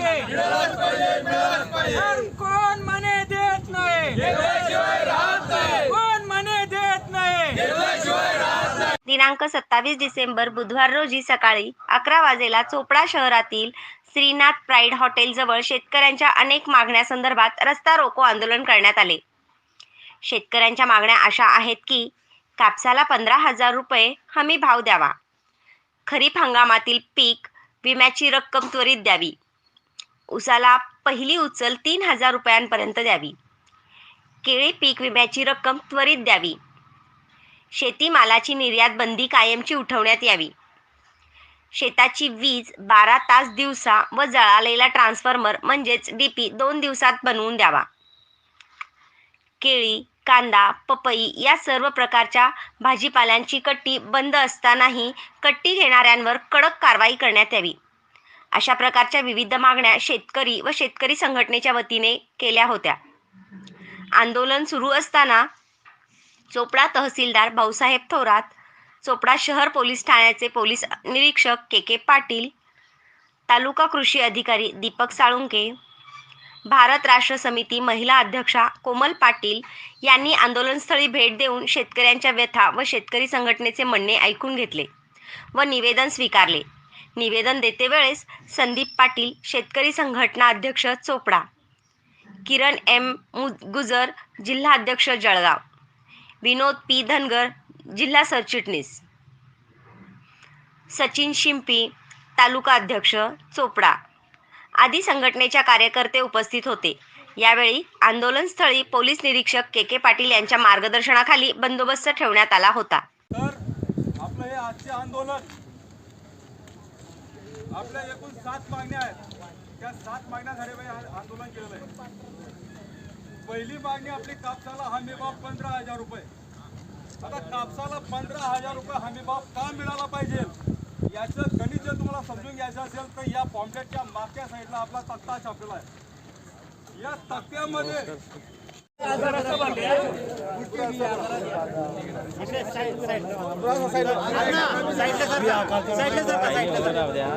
पाहिजे. कोण मने देत नाही? कोण मने देत नाही? दिनांक सत्तावीस डिसेंबर बुधवार रोजी सकाळी अकरा वाजेला चोपडा शहरातील श्रीनाथ प्राईड हॉटेलजवळ शेतकऱ्यांच्या अनेक मागण्यासंदर्भात रस्ता रोको आंदोलन करण्यात आले. शेतकऱ्यांच्या मागण्या अशा आहेत की कापसाला पंधरा हजार रुपये हमी भाव द्यावा. खरीप हंगामातील पीक विम्याची रक्कम त्वरित द्यावी. उसाला पहिली उचल तीन हजार रुपयांपर्यंत द्यावी. केळी पीक विम्याची रक्कम त्वरित द्यावी. शेतीमालाची निर्यात बंदी कायमची उठवण्यात यावी. शेताची वीज बारा तास दिवसा व जळालेला ट्रान्सफॉर्मर म्हणजेच डीपी दोन दिवसात बनवून द्यावा. केळी कांदा पपई या सर्व प्रकारच्या भाजीपाल्यांची कट्टी बंद असतानाही कट्टी घेणाऱ्यांवर कडक कारवाई करण्यात यावी. अशा प्रकारच्या विविध मागण्या शेतकरी व शेतकरी संघटनेच्या वतीने केल्या होत्या. आंदोलन सुरू असताना चोपडा तहसीलदार भाऊसाहेब थोरात चोपडा शहर पोलीस ठाण्याचे पोलीस निरीक्षक के के पाटील तालुका कृषी अधिकारी दीपक साळुंके भारत राष्ट्र समिती महिला अध्यक्षा कोमल पाटील यांनी आंदोलनस्थळी भेट देऊन शेतकऱ्यांच्या व्यथा व शेतकरी संघटनेचे म्हणणे ऐकून घेतले व निवेदन स्वीकारले. निवेदन देते वेळेस संदीप पाटील शेतकरी संघटना अध्यक्ष चोपडा किरण एम गुजर जिल्हा अध्यक्ष जळगाव विनोद पी धनगर जिल्हा सरचिटणीस सचिन शिंपी तालुका अध्यक्ष चोपडा आदी संघटनेच्या कार्यकर्ते उपस्थित होते. यावेळी आंदोलनस्थळी पोलीस निरीक्षक के के पाटील यांच्या मार्गदर्शनाखाली बंदोबस्त ठेवण्यात आला होता. तर आपलं हे आजचे आंदोलन आपल्या एकूण सात मागण्या आहेत. त्या सात मागण्यासाठी हे आंदोलन केलेलं आहे पहिली मागणी आपली कापसाला हमीभाव पंधरा हजार रुपये. आता कापसाला पंधरा हजार रुपये हमीभाव का मिळाला पाहिजे? याचं गणित जर तुम्हाला समजून घ्यायचं असेल तर या पॉम्पलेटच्या मागच्या साईडला आपला तक्ता छापलेला आहे. या तक्त्यामध्ये औरंगाबाई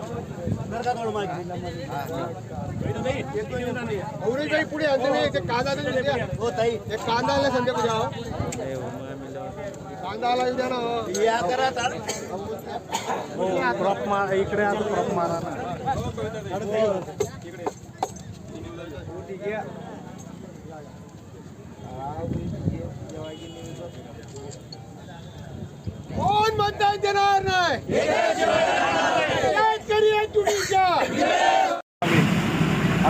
कांदा. हो ताई ते कांदा आला संध्या पूजा हो. कांदा आला येऊ द्या ना हो. या करा इकडे आता क्रॉप मारा ना कोण मतदान देणार नाही शेतकरी एकजुटीच्या.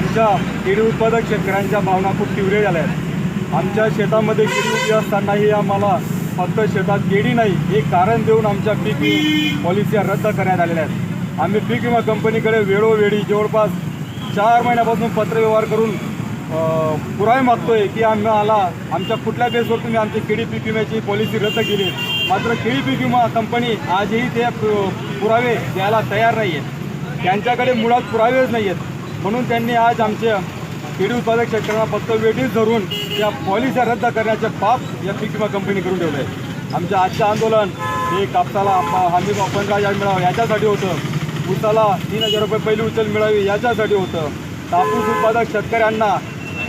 आमच्या केळी उत्पादक शेतकऱ्यांच्या भावना खूप तीव्र झाल्या आहेत. आमच्या शेतामध्ये केळी उभी असतानाही आम्हाला फक्त शेतात केळी नाही हे कारण देऊन आमच्या पीक विमा पॉलिसी रद्द करण्यात आलेल्या आहेत. आम्ही पीक विमा कंपनीकडे वेळोवेळी जवळपास चार महिन्यापासून पत्रव्यवहार करून अ, पुरावे मागतोय की आम्हाला आमच्या कुठल्या बेसवर तुम्ही आमची केळी पीक विम्याची पॉलिसी रद्द केली मात्र केळी पीक विमा कंपनी आजही ते पु- पुरावे द्यायला तयार नाही आहेत त्यांच्याकडे मुळात पुरावेच नाही आहेत म्हणून त्यांनी आज आमच्या केळी उत्पादक शेतकऱ्यांना फक्त वेटीस धरून या पॉलिसी रद्द करण्याचे पाप या पीक विमा कंपनी करून ठेवलं. आहे आजचे आजचं आंदोलन हे कापसाला हमी पंधरा हजार मिळावं याच्यासाठी होतं. ऊसाला तीन हजार रुपये पहिली उचल मिळावी याच्यासाठी होतं. कापूस उत्पादक शेतकऱ्यांना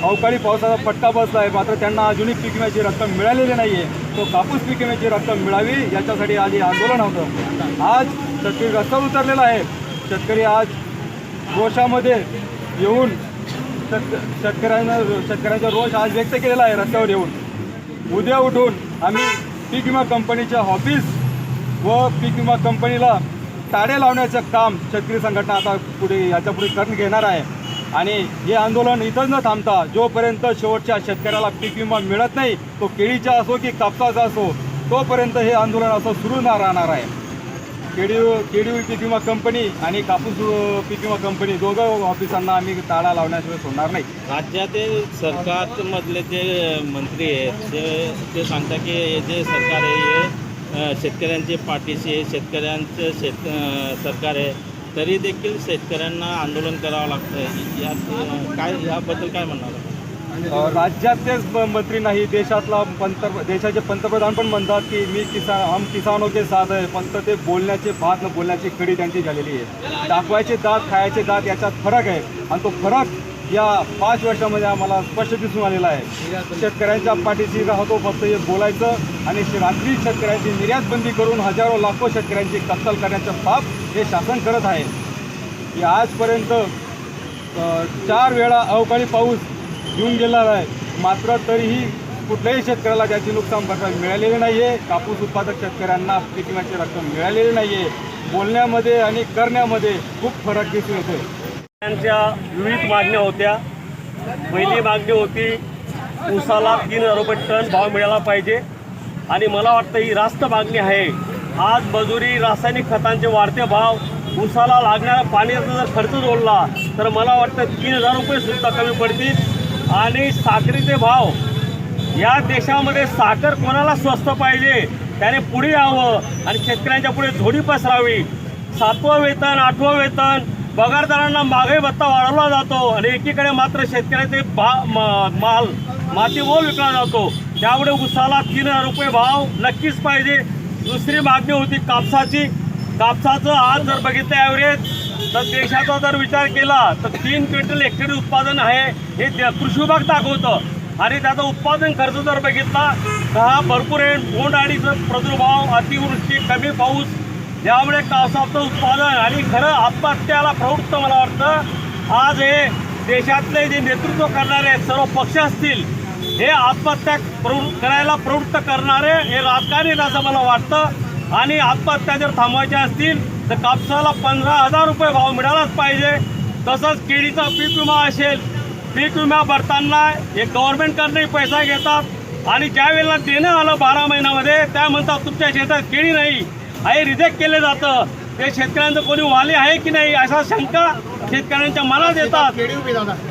अवकाळी पावसाचा फटका बसला आहे. मात्र त्यांना अजूनही पीक विम्याची रक्कम मिळालेली नाही आहे तो कापूस पीक विम्याची रक्कम मिळावी याच्यासाठी आज हे आंदोलन होतं. आज शेतकरी रस्त्यावर उतरलेला आहे. शेतकरी आज रोषामध्ये येऊन शेत शेतकऱ्यांना शेतकऱ्यांचा रोष आज व्यक्त केलेला आहे रस्त्यावर येऊन. उद्या उठून आम्ही पीक विमा कंपनीच्या ऑफिस व पीक विमा कंपनीला ताडे लावण्याचं काम शेतकरी संघटना आता पुढे याच्यापुढे करून घेणार आहे. आणि हे आंदोलन इथंच न थांबता जोपर्यंत शेवटच्या शेतकऱ्याला पीक विमा मिळत नाही तो केळीचा असो की कापसाचा असो तोपर्यंत हे आंदोलन असं सुरू ना राहणार आहे. केडीओ केडीओ पीक विमा कंपनी आणि कापूस पी पीक विमा कंपनी दोघं ऑफिसांना आम्ही ताळा लावण्याशिवाय सोडणार नाही. राज्यातील सरकारमधले जे मंत्री आहेत ते ते सांगतात की हे जे सरकार आहे हे शेतकऱ्यांचे पाठीशी आहे. शेतकऱ्यांचं शेत सरकार आहे. तरी देखील शेतकऱ्यांना आंदोलन करावं लागतं यात काय याबद्दल काय म्हणणार अ, राज्यातलेच मंत्री नाही देशातला पंत देशाचे पंतप्रधान पण म्हणतात की मी किसान हम किसानों के साथ आहे. पण ते बोलण्याचे भात न बोलण्याची कडी त्यांची झालेली आहे. दाखवायचे दात खायचे दात याच्यात फरक आहे. आणि तो फरक या पाच वर्षामध्ये आम्हाला स्पष्ट दिसून आलेला आहे. शेतकऱ्यांच्या पाठीशी राहतो फक्त हे बोलायचं. आणि रात्री शेतकऱ्यांची निर्यात बंदी करून हजारो लाखो शेतकऱ्यांची कत्तल करण्याचं पाप हे शासन करत आहे. की आजपर्यंत चार वेळा अवकाळी पाऊस घेऊन गेला आहे. मात्र तरीही कुठल्याही शेतकऱ्याला त्याची नुकसान भरपाई मिळालेली नाही आहे कापूस उत्पादक शेतकऱ्यांना पीक रक्कम मिळालेली नाही आहे बोलण्यामध्ये आणि करण्यामध्ये खूप फरक दिसून येतो त्यांच्या विविध मागण्या होत्या. पहिली मागणी होती ऊसाला तीन हजार रुपये टन भाव मिळाला पाहिजे. आणि मला वाटतं ही रास्त मागणी आहे. आज मजुरी रासायनिक खतांचे वाढते भाव ऊसाला लागणारा पाण्याचा जर खर्च जोडला तर मला वाटतं तीन हजार रुपये सुद्धा कमी पडतील. आणि साखरेचे भाव. या देशामध्ये साखर कोणाला स्वस्त पाहिजे? त्याने पुढे यावं आणि शेतकऱ्यांच्या पुढे झोडी पसरावी. सातवं वेतन आठवं वेतन पगारदारांना मागे भत्ता वाढवला जातो आणि एकीकडे मात्र शेतकऱ्याचे भा म- माल मातीमोल विकला जातो. त्यामुळे उसाला तीन हजार रुपये भाव नक्कीच पाहिजे. दुसरी मागणी होती कापसाची. कापसाचं आज जर बघितलं ॲव्हरेज तर देशाचा जर विचार केला तर तीन क्विंटल हेक्टरी उत्पादन आहे हे कृषी विभाग दाखवतं. आणि त्याचा उत्पादन खर्च जर बघितला तर हा भरपूर आहे. बोंडअळीचं प्रादुर्भाव अतिवृष्टी कमी पाऊस यामुळे कापसाचं उत्पादन आणि खरं आत्महत्याला प्रवृत्त मला वाटतं. आज हे देशातले जे नेतृत्व करणारे सर्व पक्ष असतील हे आत्महत्या प्रवृ करायला प्रवृत्त करणारे हे राजकारणी असं मला वाटतं. आणि आत्महत्या जर थांबवायच्या असतील तर कापसाला पंधरा हजार रुपये भाव मिळालाच पाहिजे. तसंच केळीचा पीक विमा असेल पीक विमा भरताना हे गव्हर्नमेंटकडनंही पैसा घेतात. आणि ज्या वेळेला देणं आलं बारा महिन्यामध्ये त्या म्हणतात तुमच्या शेतात केळी नाही. हे रिजेक्ट केलं जातं. ते शेतकऱ्यांचं कोणी वाले आहे की नाही अशा शंका शेतकऱ्यांच्या मनात येतात.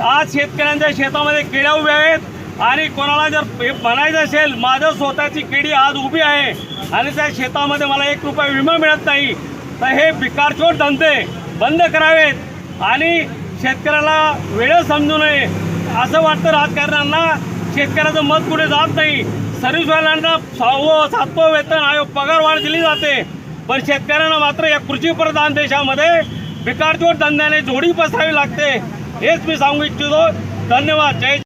आज शेतकऱ्यांच्या शेतामध्ये केळ्या उभ्या आहेत. आणि कोणाला जर हे म्हणायचं असेल माझं स्वतःची केळी आज उभी आहे. आणि त्या शेतामध्ये मला एक रुपया विमा मिळत नाही. तर हे बिकारचोर धंदे बंद करावेत आणि शेतकऱ्याला वेळ समजू नये असं वाटतं राजकारण्यांना. शेतकऱ्याचं मत कुठे जात नाही. सर्व्हिसवाल्यांना सहावं सातवं वेतन आयोग पगार वाढ दिली जाते. पण शेतकऱ्यांना मात्र या कृषीप्रधान देशामध्ये बिकारचोर धंद्याने जोडी पसरावी लागते. हेच मी सांगू इच्छितो. धन्यवाद. जय